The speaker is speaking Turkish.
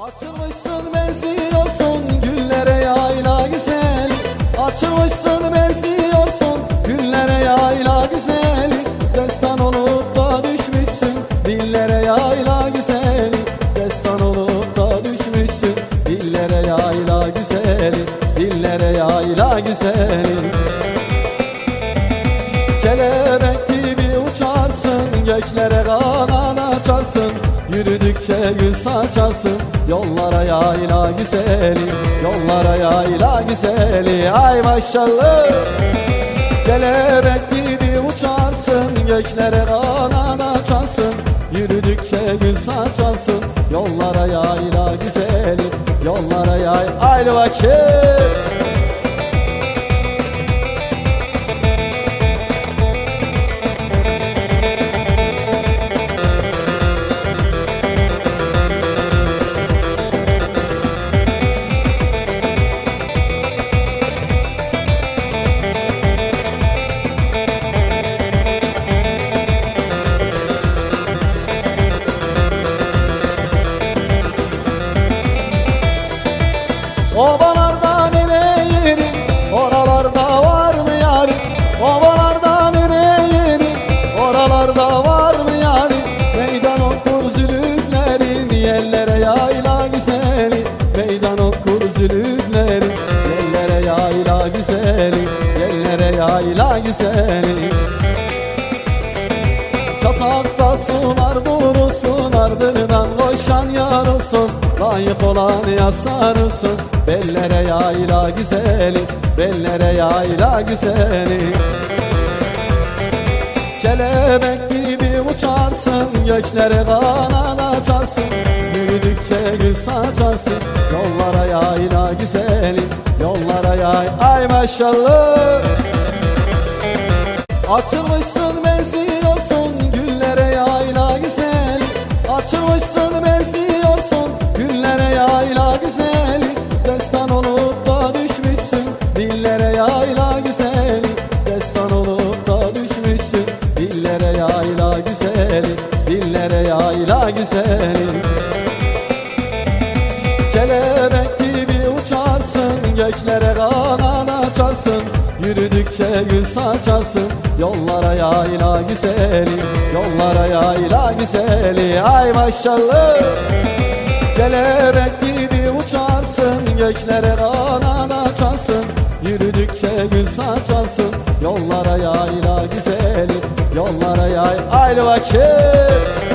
Açılmışsın benziyorsun güllere yayla güzel. Açılmışsın benziyorsun güllere yayla güzel. Destan olup da düşmüşsün dillere yayla güzel. Destan olup da düşmüşsün dillere yayla güzel. Dillere yayla güzel. Kelebek gibi uçarsın Göklere kanat açarsın. Yürüdükçe gül saçarsın Yollara yayla güzeli Yollara yayla güzeli. Ay maşallah Kelebek gibi uçarsın Göklere kanat açarsın Yürüdükçe gül saçarsın Yollara yayla güzeli Yollara yay. Haydi bakayım Obalarda nene yeri Oralarda var mı yari Obalarda nene yeri Oralarda var mı yari Meydan okur zülüflerin Yerlere yayla güzeli. Meydan okur zülüflerin Yerlere yayla güzeli. Yerlere yayla güzeli. Çatakta sunar durursun ardından koşan yarılsın Layık olan sarılsın Bellere yayla güzeli Bellere yayla güzeli. Kelebek gibi uçarsın Göklere kanat açarsın. Yürüdükçe gül saçarsın Yollara yayla güzeli Yollara yay. Ay maşallah. Açılmışsın benziyorsun güllere yayla güzel Açılmışsın dillere yayla güzel Destan olup da düşmüşsün. Dillere yayla güzel Dillere yayla güzel Kelebek gibi uçarsın Göklere kanat açarsın. Yürüdükçe gül saçarsın Yollara yayla güzeli Yollara yayla güzeli. Ay maşallah! Kelebek gibi uçarsın Göklere açarsın Yürüdükçe gül saçarsın Yollara yayla güzeli Yollara yay. Haydi bakayım